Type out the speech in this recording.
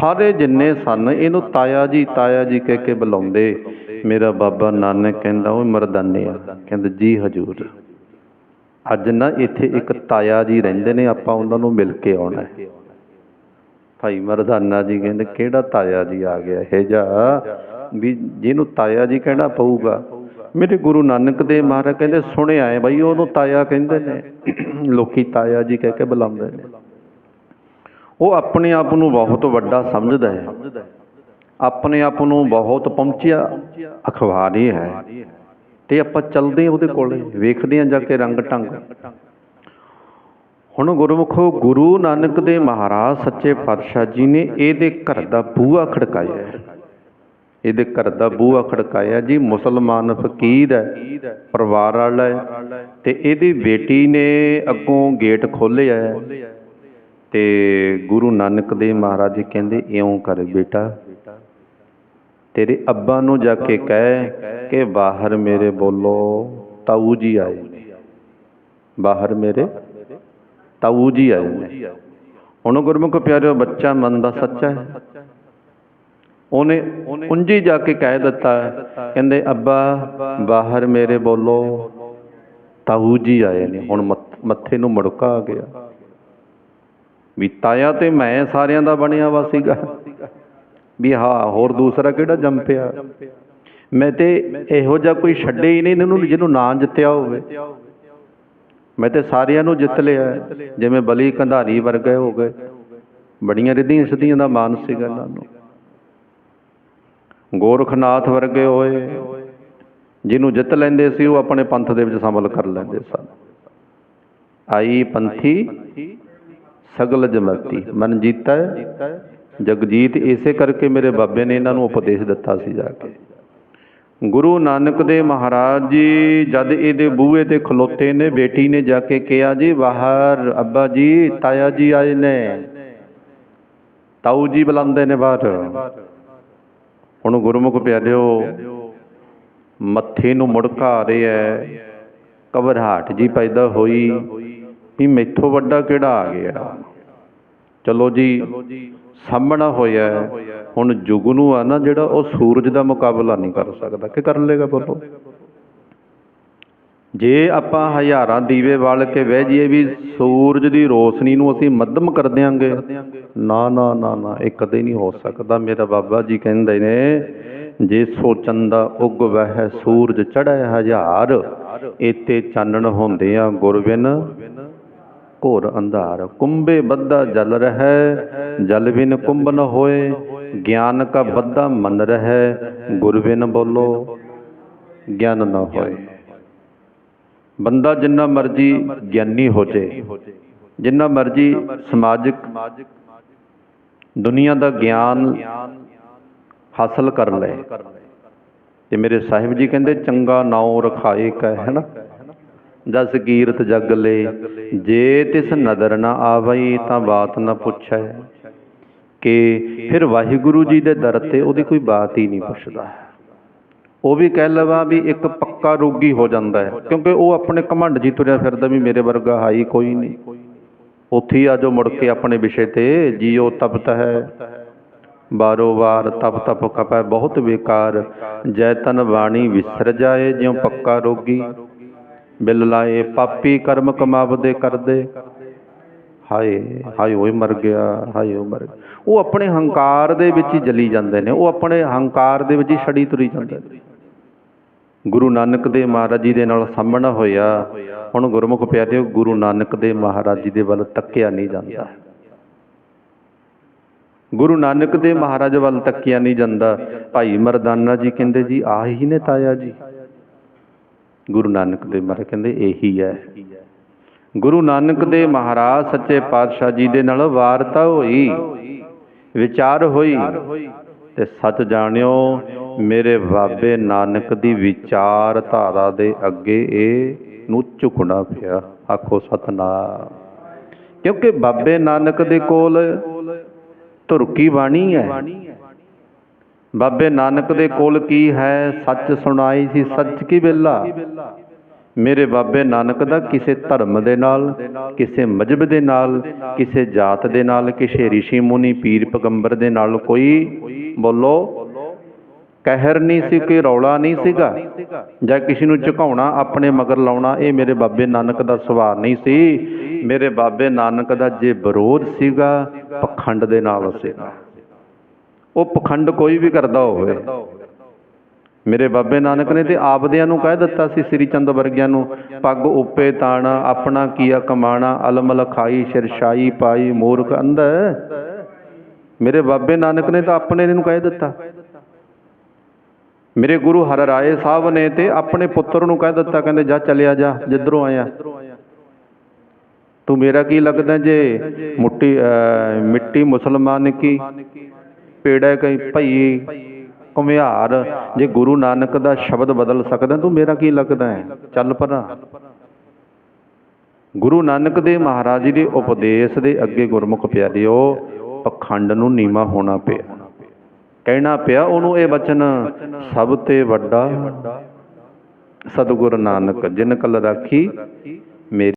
ਸਾਰੇ ਜਿੰਨੇ ਸਨ, ਇਹਨੂੰ ਤਾਇਆ ਜੀ ਤਾਇਆ ਜੀ ਕਹਿ ਕੇ ਬੁਲਾਉਂਦੇ। ਮੇਰਾ ਬਾਬਾ ਨਾਨਕ ਕਹਿੰਦਾ ਉਹ ਮਰਦਾਨੇ ਆ। ਕਹਿੰਦਾ, ਜੀ ਹਜੂਰ, ਅੱਜ ਨਾ ਇੱਥੇ ਇੱਕ ਤਾਇਆ ਜੀ ਰਹਿੰਦੇ ਨੇ, ਆਪਾਂ ਉਹਨਾਂ ਨੂੰ ਮਿਲ ਕੇ ਆਉਣਾ ਹੈ। ਭਾਈ ਮਰਦਾਨਾ ਜੀ ਕਹਿੰਦੇ, ਕਿਹੜਾ ਤਾਇਆ ਜੀ ਆ ਗਿਆ? ਇਹ ਜਾ, ਵੀ ਜਿਹਨੂੰ ਤਾਇਆ ਜੀ ਕਹਿਣਾ ਪਊਗਾ। ਮੇਰੇ ਗੁਰੂ ਨਾਨਕ ਦੇਵ ਮਹਾਰਾਜ ਕਹਿੰਦੇ, ਸੁਣਿਆ ਹੈ ਬਈ, ਉਹਨੂੰ ਤਾਇਆ ਕਹਿੰਦੇ ਨੇ। ਲੋਕੀ ਤਾਇਆ ਜੀ ਕਹਿ ਕੇ ਬੁਲਾਉਂਦੇ ਨੇ। ਉਹ ਆਪਣੇ ਆਪ ਨੂੰ ਬਹੁਤ ਵੱਡਾ ਸਮਝਦਾ ਹੈ। ਆਪਣੇ ਆਪ ਨੂੰ ਬਹੁਤ ਪਹੁੰਚਿਆ ਅਖਵਾਰੀ ਹੈ। ਤੇ ਆਪਾਂ ਚੱਲਦੇ ਹਾਂ ਉਹਦੇ ਕੋਲੇ, ਵੇਖਦੇ ਹਾਂ ਜਾ ਕੇ ਰੰਗ ਢੰਗ। ਹੁਣ ਗੁਰਮੁਖੋ ਗੁਰੂ ਨਾਨਕ ਦੇ ਮਹਾਰਾਜ ਸੱਚੇ ਪਾਤਸ਼ਾਹ ਜੀ ਨੇ ਇਹਦੇ ਘਰ ਦਾ ਬੂਹਾ ਖੜਕਾਇਆ ਇਹਦੇ ਘਰ ਦਾ ਬੂਹਾ ਖੜਕਾਇਆ ਜੀ, ਮੁਸਲਮਾਨ ਫਕੀਰ ਹੈ, ਪਰਿਵਾਰ ਵਾਲਾ ਹੈ। ਤੇ ਇਹਦੀ ਬੇਟੀ ਨੇ ਅੱਗੋਂ ਗੇਟ ਖੋਲ੍ਹਿਆ ਹੈ ਗੁਰੂ ਨਾਨਕ ਦੇਵ ਮਹਾਰਾਜ ਜੀ ਕਹਿੰਦੇ, ਇਉਂ ਕਰ ਬੇਟਾ, ਤੇਰੇ ਅੱਬਾ ਨੂੰ ਜਾ ਕੇ ਕਹਿ ਕਿ ਬਾਹਰ ਮੇਰੇ ਬੋਲੋ, ਤਾਊ ਜੀ ਆਏ ਨੇ। ਬਾਹਰ ਮੇਰੇ ਤਾਊ ਜੀ ਆਏ ਨੇ। ਹੁਣ ਗੁਰਮੁਖ ਪਿਆਰਿਓ, ਬੱਚਾ ਮਨ ਦਾ ਸੱਚਾ ਹੈ। ਉਹਨੇ ਉਂਝੀ ਜਾ ਕੇ ਕਹਿ ਦਿੱਤਾ ਕਹਿੰਦੇ, ਅੱਬਾ, ਬਾਹਰ ਮੇਰੇ ਬੋਲੋ, ਤਾਊ ਜੀ ਆਏ ਨੇ। ਹੁਣ ਮੱਥੇ ਨੂੰ ਮੁੜਕਾ ਆ ਗਿਆ। ਵੀ ਤਾਇਆ ਤੇ ਮੈਂ ਸਾਰਿਆਂ ਦਾ ਬਣਿਆ ਵਾ ਸੀਗਾ। ਵੀ ਹਾਂ, ਹੋਰ ਦੂਸਰਾ ਕਿਹੜਾ ਜੰਮ ਪਿਆ? ਮੈਂ ਤੇ ਇਹੋ ਜਿਹਾ ਕੋਈ ਛੱਡੇ ਹੀ ਨਹੀਂ ਇਹਨੂੰ ਜਿਹਨੂੰ ਨਾਂ ਜਿੱਤਿਆ ਹੋਵੇ। ਮੈਂ ਤੇ ਸਾਰਿਆਂ ਨੂੰ ਜਿੱਤ ਲਿਆ। ਜਿਵੇਂ ਬਲੀ ਕੰਧਾਰੀ ਵਰਗੇ ਹੋ ਗਏ। ਬੜੀਆਂ ਰਿੱਧੀਆਂ ਸਿੱਧੀਆਂ ਦਾ ਮਾਨ ਸੀਗਾ ਇਹਨਾਂ ਨੂੰ। ਗੋਰਖਨਾਥ ਵਰਗੇ ਹੋਏ। ਜਿਹਨੂੰ ਜਿੱਤ ਲੈਂਦੇ ਸੀ, ਉਹ ਆਪਣੇ ਪੰਥ ਦੇ ਵਿੱਚ ਸ਼ਾਮਲ ਕਰ ਲੈਂਦੇ ਸਨ। ਆਈ ਪੰਥੀ ਸਗਲ ਜਮਤੀ ਮਨ ਜੀਤਾ, ਜਗਜੀਤ ਇਸੇ ਕਰਕੇ ਮੇਰੇ ਬਾਬੇ ਨੇ ਇਹਨਾਂ ਨੂੰ ਉਪਦੇਸ਼ ਦਿੱਤਾ ਸੀ ਜਾ ਕੇ। ਗੁਰੂ ਨਾਨਕ ਦੇ ਮਹਾਰਾਜ ਜੀ, ਜਦ ਇਹਦੇ ਬੂਹੇ ਤੇ ਖਲੋਤੇ ਨੇ, ਬੇਟੀ ਨੇ ਜਾ ਕੇ ਕਿਹਾ, ਜੀ ਬਾਹਰ, ਅੱਬਾ ਜੀ, ਤਾਇਆ ਜੀ ਆਏ ਨੇ। ਤਾਊ ਜੀ ਬੁਲਾਉਂਦੇ ਨੇ ਬਾਹਰ। ਹੁਣ ਗੁਰਮੁਖ ਪਿਆਰਿਓ, ਮੱਥੇ ਨੂੰ ਮੁੜਕਾ ਆ ਰਿਹਾ ਹੈ। ਘਬਰਾਹਟ ਜੀ ਪੈਦਾ ਹੋਈ ਵੀ ਮੈਥੋਂ ਵੱਡਾ ਕਿਹੜਾ ਆ ਗਿਆ? ਚਲੋ ਜੀ, ਸਾਹਮਣਾ ਹੋਇਆ ਹੈ। ਹੁਣ ਜੁਗਨੂ ਆ ਨਾ ਜਿਹੜਾ, ਉਹ ਸੂਰਜ ਦਾ ਮੁਕਾਬਲਾ ਨਹੀਂ ਕਰ ਸਕਦਾ। ਕਿ ਕਰ ਲੇਗਾ ਬੋਲੋ? ਜੇ ਆਪਾਂ ਹਜ਼ਾਰਾਂ ਦੀਵੇ ਬਾਲ ਕੇ ਬਹਿ ਜਾਈਏ ਵੀ ਸੂਰਜ ਦੀ ਰੋਸ਼ਨੀ ਨੂੰ ਅਸੀਂ ਮੱਧਮ ਕਰ ਦਿਆਂਗੇ, ਨਾ ਨਾ ਨਾ ਨਾ, ਇਹ ਕਦੇ ਨਹੀਂ ਹੋ ਸਕਦਾ। ਮੇਰਾ ਬਾਬਾ ਜੀ ਕਹਿੰਦੇ ਨੇ, ਜੇ ਸੋਚਣ ਦਾ ਉਗ ਵਹਿ ਸੂਰਜ ਚੜ੍ਹੈ ਹਜ਼ਾਰ ਏਤੇ ਚਾਨਣ ਹੁੰਦੇ ਆ ਗੁਰਬਿਨ। ਘੋਰ ਅੰਧਾਰ। ਕੁੰਭੇ ਬੱਧਾ ਜਲ ਰਹਿ, ਜਲ ਬਿਨ ਕੁੰਭ ਨ ਹੋਏ, ਗਿਆਨ ਕਾ ਬੱਧਾ ਮਨ ਰਹਿ, ਗੁਰ ਬਿਨ ਬੋਲੋ, ਗਿਆਨ ਨ ਹੋਏ। ਬੰਦਾ ਜਿੰਨਾ ਮਰਜ਼ੀ ਗਿਆਨੀ ਹੋ ਜੇ, ਜਿੰਨਾ ਮਰਜ਼ੀ ਸਮਾਜਿਕ, ਦੁਨੀਆ ਦਾ ਗਿਆਨ ਹਾਸਲ ਕਰ ਲੈ ਤੇ ਮੇਰੇ ਸਾਹਿਬ ਜੀ ਕਹਿੰਦੇ, ਚੰਗਾ ਨਾਉ ਰਖਾਏ ਕੈ ਹੈ ਨਾ? ਜਸ ਕੀਰਤ ਜਗ ਲੈ, ਜੇ ਤਿਸ ਨਦਰ ਨਾ ਆਵਈ ਤਾਂ ਬਾਤ ਨ ਪੁੱਛੈ। ਕਿ ਫਿਰ ਵਾਹਿਗੁਰੂ ਜੀ ਦੇ ਦਰ ਤੇ ਉਹਦੀ ਕੋਈ ਬਾਤ ਹੀ ਨਹੀਂ ਪੁੱਛਦਾ। ਉਹ ਵੀ ਕਹਿ ਲਵਾ ਵੀ ਇੱਕ ਪੱਕਾ ਰੋਗੀ ਹੋ ਜਾਂਦਾ ਹੈ, ਕਿਉਂਕਿ ਉਹ ਆਪਣੇ ਘਮੰਡ ਜੀ ਤੁਰਿਆ ਫਿਰਦਾ ਵੀ ਮੇਰੇ ਵਰਗਾ ਹਾਈ ਕੋਈ ਨਹੀਂ। ਉੱਥੇ ਹੀ ਆ ਜੋ ਮੁੜ ਕੇ ਆਪਣੇ ਵਿਸ਼ੇ ਤੇ, ਜੀਓ ਤਪਤ ਹੈ। ਬਾਰੋ ਵਾਰ ਤਪ ਤਪ ਕਪੈ ਬਹੁਤ ਬੇਕਾਰ, ਜੈ ਤਨ ਬਾਣੀ ਵਿਸਰ ਜਾਏ ਜਿਉ ਪੱਕਾ ਰੋਗੀ। ਬਿਲ ਲਾਏ, ਪਾਪੀ ਕਰਮ ਕਮਾਵਦੇ ਕਰਦੇ। ਹਾਏ ਹਾਏ ਓਏ ਮਰ ਗਿਆ, ਹਾਏ ਓ ਮਰ ਗਿਆ। ਉਹ ਆਪਣੇ ਹੰਕਾਰ ਦੇ ਵਿੱਚ ਹੀ ਜਲੀ ਜਾਂਦੇ ਨੇ, ਉਹ ਆਪਣੇ ਹੰਕਾਰ ਦੇ ਵਿੱਚ ਹੀ ਛੜੀ ਤੁਰੀ ਜਾਂਦੇ ਨੇ। ਗੁਰੂ ਨਾਨਕ ਦੇ ਮਹਾਰਾਜ ਜੀ ਦੇ ਨਾਲ ਸਾਹਮਣਾ ਹੋਇਆ। ਹੁਣ ਗੁਰਮੁਖ ਪਿਆਰਿਓ, ਗੁਰੂ ਨਾਨਕ ਦੇ ਮਹਾਰਾਜ ਜੀ ਦੇ ਵੱਲ ਤੱਕਿਆ ਨਹੀਂ ਜਾਂਦਾ। ਗੁਰੂ ਨਾਨਕ ਦੇ ਮਹਾਰਾਜ ਵੱਲ ਤੱਕਿਆ ਨਹੀਂ ਜਾਂਦਾ। ਭਾਈ ਮਰਦਾਨਾ ਜੀ ਕਹਿੰਦੇ ਜੀ, ਆਹੀ ਨੇ ਤਾਇਆ ਜੀ। ਗੁਰੂ ਨਾਨਕ ਦੇ ਮਹਾਰਾਜ ਕਹਿੰਦੇ ਇਹੀ ਹੈ। ਗੁਰੂ ਨਾਨਕ ਦੇ ਮਹਾਰਾਜ ਸੱਚੇ ਪਾਤਸ਼ਾਹ ਜੀ ਦੇ ਨਾਲ ਵਾਰਤਾ ਹੋਈ, ਵਿਚਾਰ ਹੋਈ ਤੇ ਸੱਚ ਜਾਣਿਓ, ਮੇਰੇ ਬਾਬੇ ਨਾਨਕ ਦੀ ਵਿਚਾਰਧਾਰਾ ਦੇ ਅੱਗੇ ਇਹ ਨੂੰ ਝੁਕਣਾ ਪਿਆ। ਆਖੋ ਸਤਨਾਮ। ਕਿਉਂਕਿ ਬਾਬੇ ਨਾਨਕ ਦੇ ਕੋਲ ਧੁਰਕੀ ਬਾਣੀ ਹੈ। ਬਾਬੇ ਨਾਨਕ ਦੇ ਕੋਲ ਕੀ ਹੈ? ਸੱਚ ਸੁਣਾਈ ਸੀ ਸੱਚ ਕੀ ਵੇਲਾ? ਮੇਰੇ ਬਾਬੇ ਨਾਨਕ ਦਾ ਕਿਸੇ ਧਰਮ ਦੇ ਨਾਲ, ਕਿਸੇ ਮਜਹਬ ਦੇ ਨਾਲ, ਕਿਸੇ ਜਾਤ ਦੇ ਨਾਲ, ਕਿਸੇ ઋષਿ ਮੁਨੀ ਪੀਰ ਪੈਗੰਬਰ ਦੇ ਨਾਲ ਕੋਈ ਬੋਲੋ? ਕਹਿਰ ਨਹੀਂ ਸੀ, ਕੋਈ ਰੌਲਾ ਨਹੀਂ ਸੀਗਾ। ਜਾਂ ਕਿਸੇ ਨੂੰ ਝੁਕਾਉਣਾ, ਆਪਣੇ ਮਗਰ ਲਾਉਣਾ, ਇਹ ਮੇਰੇ ਬਾਬੇ ਨਾਨਕ ਦਾ ਸੁਭਾਅ ਨਹੀਂ ਸੀ। ਮੇਰੇ ਬਾਬੇ ਨਾਨਕ ਦਾ ਜੇ ਵਿਰੋਧ ਸੀਗਾ, ਪਖੰਡ ਦੇ ਨਾਲ ਸੀਗਾ। ਉਹ ਪਖੰਡ ਕੋਈ ਵੀ ਕਰਦਾ ਹੋਵੇ। ਮੇਰੇ ਬਾਬੇ ਨਾਨਕ ਨੇ ਤੇ ਆਪਦਿਆਂ ਨੂੰ ਕਹਿ ਦਿੱਤਾ ਸੀ ਸ੍ਰੀ ਚੰਦ ਵਰਗਿਆਂ ਨੂੰ ਪੱਗ ਉੱਪੇ ਤਾਣਾ ਆਪਣਾ ਕੀਆ ਕਮਾਣਾ ਅਲਮਲ ਖਾਈ ਸ਼ਰਸ਼ਾਈ ਪਾਈ ਮੂਰਖ ਅੰਧ। ਮੇਰੇ ਬਾਬੇ ਨਾਨਕ ਨੇ ਤਾਂ ਆਪਣੇ ਨੂੰ ਕਹਿ ਦਿੱਤਾ। ਮੇਰੇ ਗੁਰੂ ਹਰ ਰਾਏ ਸਾਹਿਬ ਨੇ ਤੇ ਆਪਣੇ ਪੁੱਤਰ ਨੂੰ ਕਹਿ ਦਿੱਤਾ ਕਹਿੰਦੇ ਜਾ ਚਲਿਆ ਜਾ ਜਿੱਧਰੋਂ ਆਇਆ। ਤੂੰ ਮੇਰਾ ਕੀ ਲੱਗਦਾ ਜੇ ਮੁੱਟੀ ਅਹ, ਮਿੱਟੀ ਮੁਸਲਮਾਨ ਕੀ? ਪੇੜਾ ਕਈ ਭਈ ਘੁਮਿਆਰ ਜੇ ਗੁਰੂ ਨਾਨਕ ਦਾ ਸ਼ਬਦ ਬਦਲ ਸਕਦਾ, ਤੂੰ ਮੇਰਾ ਕੀ ਲੱਗਦਾ ਹੈ? ਚੱਲ ਪਰਾਂ। ਗੁਰੂ ਨਾਨਕ ਦੇ ਮਹਾਰਾਜ ਜੀ ਦੇ ਉਪਦੇਸ਼ ਦੇ ਅੱਗੇ ਗੁਰਮੁਖ ਪਿਆਰਿਓ ਪਖੰਡ ਨੂੰ ਨੀਵਾ ਹੋਣਾ ਪਿਆ। ਕਹਿਣਾ ਪਿਆ ਉਹਨੂੰ ਇਹ ਬਚਨ, ਸਭ ਤੇ ਵੱਡਾ ਸਤਿਗੁਰ ਨਾਨਕ, ਜਿਨ ਕਲ ਰਾਖੀ, ਮੇਰੀ